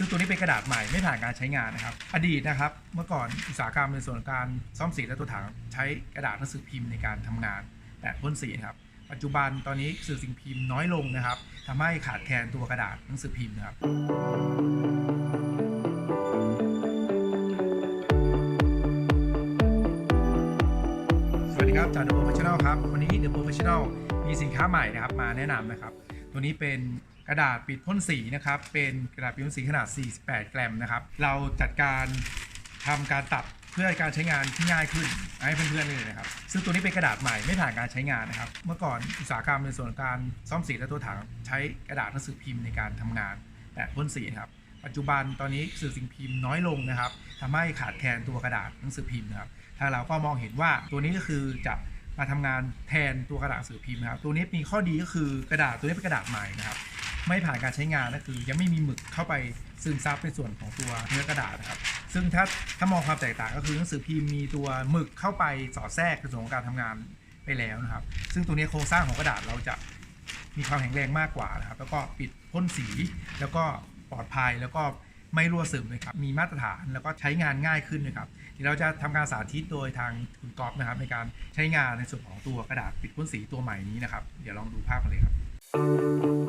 ซึ่งตัวนี้เป็นกระดาษใหม่ไม่ผ่านการใช้งานนะครับ อดีตนะครับ เมื่อก่อนอุตสาหกรรมในส่วนของการซ่อมสีและตัวถังใช้กระดาษหนังสือพิมพ์ในการทำงานแปะพ่นสีนะครับ ปัจจุบันตอนนี้สื่อสิ่งพิมพ์น้อยลงนะครับทำให้ขาดแคลนตัวกระดาษหนังสือพิมพ์นะครับสวัสดีครับจาก The Professional ครับ วันนี้ The Professional มีสินค้าใหม่นะครับ มาแนะนำนะครับ ตัวนี้เป็น กระดาษปิดพ่นสีนะครับ เป็นกระดาษปิดพ่นสีขนาด 48 กรัมนะครับ เราจัดการทำการตัดเพื่อการใช้งานที่ง่ายขึ้นให้เพื่อนๆเลยนะครับ ซึ่งตัวนี้เป็นกระดาษใหม่ไม่ผ่านการใช้งานนะครับ เมื่อก่อนอุตสาหกรรมในส่วนของการซ่อมสีและตัวถังใช้กระดาษหนังสือพิมพ์ในการทำงานแปะพ่นสีนะครับ ปัจจุบันตอนนี้สื่อสิ่งพิมพ์น้อยลงนะครับทำให้ขาดแคลนตัวกระดาษหนังสือพิมพ์นะครับทางเราก็มองเห็นว่าตัวนี้ก็คือจะมาทำงานแทนตัวกระดาษหนังสือพิมพ์นะครับ ตัวนี้มีข้อดีก็คือกระดาษตัวนี้เป็นกระดาษใหม่นะครับ ไม่ผ่านการใช้งานก็คือยังไม่มีหมึกเข้าไปซึมซับในส่วนของตัวเนื้อกระดาษนะครับซึ่งถ้าถ้ามองความแตกต่างก็คือหนังสือพิมพ์มีตัวหมึกเข้าไปสอดแทรกในส่วนของการทำงานไปแล้วนะครับ ซึ่งตัวนี้โครงสร้างของกระดาษเราจะมีความแข็งแรงมากกว่านะครับ แล้วก็ปิดพ่นสีแล้วก็ปลอดภัยแล้วก็ไม่รั่วซึมนะครับ มีมาตรฐานแล้วก็ใช้งานง่ายขึ้นนะครับเดี๋ยวเราจะทำการสาธิตโดยทางคุณกอฟนะครับ ในการใช้งานในส่วนของตัวกระดาษปิดพ่นสีตัวใหม่นี้นะครับ เดี๋ยวลองดูภาพกันเลยครับ